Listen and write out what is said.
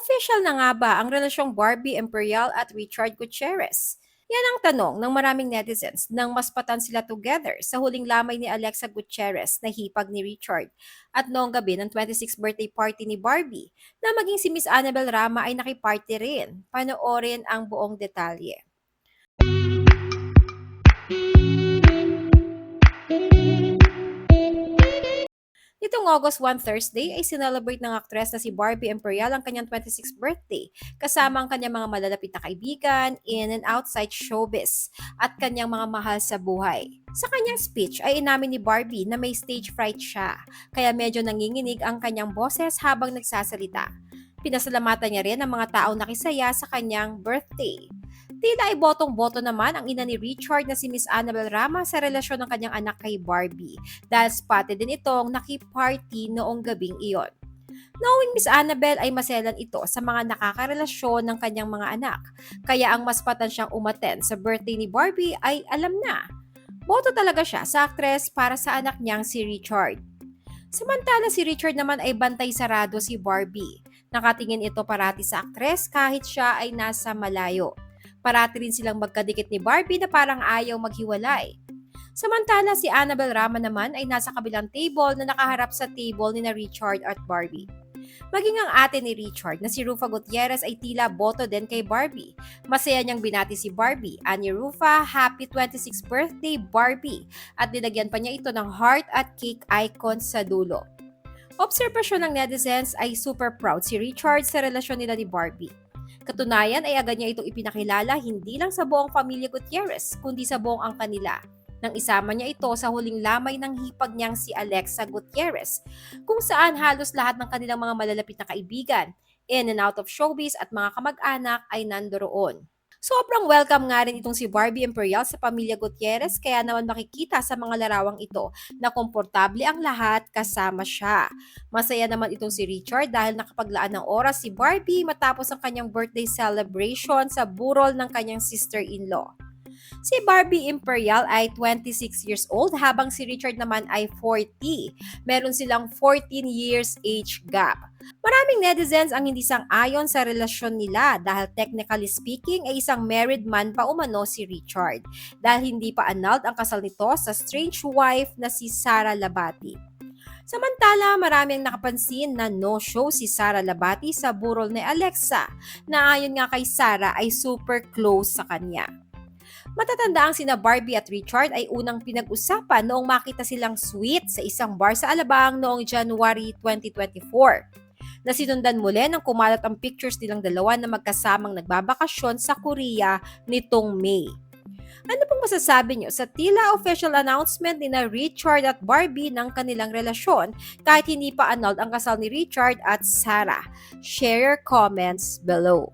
Official na nga ba ang relasyong Barbie Imperial at Richard Gutierrez? Yan ang tanong ng maraming netizens nang maspatan sila together sa huling lamay ni Alexa Gutierrez na hipag ni Richard at noong gabi ng 26th birthday party ni Barbie na maging si Miss Annabel Rama ay nakiparty rin. Panoorin ang buong detalye. Nitong August 1 Thursday ay sinelebrate ng aktres na si Barbie Imperial ang kanyang 26th birthday kasama ang kanyang mga malalapit na kaibigan in and outside showbiz at kanyang mga mahal sa buhay. Sa kanyang speech ay inamin ni Barbie na may stage fright siya kaya medyo nanginginig ang kanyang boses habang nagsasalita. Pinasalamatan niya rin ang mga taong nakisaya sa kanyang birthday. Tila ay botong-boto naman ang ina ni Richard na si Miss Annabel Rama sa relasyon ng kanyang anak kay Barbie dahil spotted din itong nakiparty noong gabing iyon. Knowing Miss Annabel ay maselan ito sa mga nakakarelasyon ng kanyang mga anak, kaya ang maspatan siyang umaten sa birthday ni Barbie ay alam na. Boto talaga siya sa aktres para sa anak niyang si Richard. Samantala si Richard naman ay bantay sarado si Barbie. Nakatingin ito parati sa aktres kahit siya ay nasa malayo. Parati rin silang magkadikit ni Barbie na parang ayaw maghiwalay. Samantala si Annabel Rama naman ay nasa kabilang table na nakaharap sa table ni na Richard at Barbie. Maging ang ate ni Richard na si Rufa Gutierrez ay tila boto din kay Barbie. Masaya niyang binati si Barbie. Ani Rufa, happy 26th birthday Barbie! At nilagyan pa niya ito ng heart at cake icon sa dulo. Obserbasyon ng netizens ay super proud si Richard sa relasyon nila ni Barbie. Katunayan ay agad niya itong ipinakilala hindi lang sa buong pamilya Gutierrez, kundi sa buong ang kanila. Nang isama niya ito sa huling lamay ng hipag niyang si Alexa Gutierrez, kung saan halos lahat ng kanilang mga malalapit na kaibigan, in and out of showbiz at mga kamag-anak ay nandoroon. Sobrang welcome nga rin itong si Barbie Imperial sa pamilya Gutierrez kaya naman makikita sa mga larawang ito na komportable ang lahat kasama siya. Masaya naman itong si Richard dahil nakapaglaan ng oras si Barbie matapos ang kanyang birthday celebration sa burol ng kanyang sister-in-law. Si Barbie Imperial ay 26 years old habang si Richard naman ay 40. Meron silang 14 years age gap. Maraming netizens ang hindi sang-ayon sa relasyon nila dahil technically speaking ay isang married man pa umano si Richard dahil hindi pa annulled ang kasal nito sa strange wife na si Sara Labati. Samantala, marami ang nakapansin na no-show si Sara Labati sa burol ni Alexa na ayon nga kay Sara ay super close sa kanya. Matatanda ang sina Barbie at Richard ay unang pinag-usapan noong makita silang sweet sa isang bar sa Alabang noong January 2024 na sinundan muli ng kumalat ang pictures nilang dalawa na magkasamang nagbabakasyon sa Korea nitong May. Ano pong masasabi nyo sa tila official announcement ni na Richard at Barbie ng kanilang relasyon kahit hindi pa annulled ang kasal ni Richard at Sarah? Share your comments below.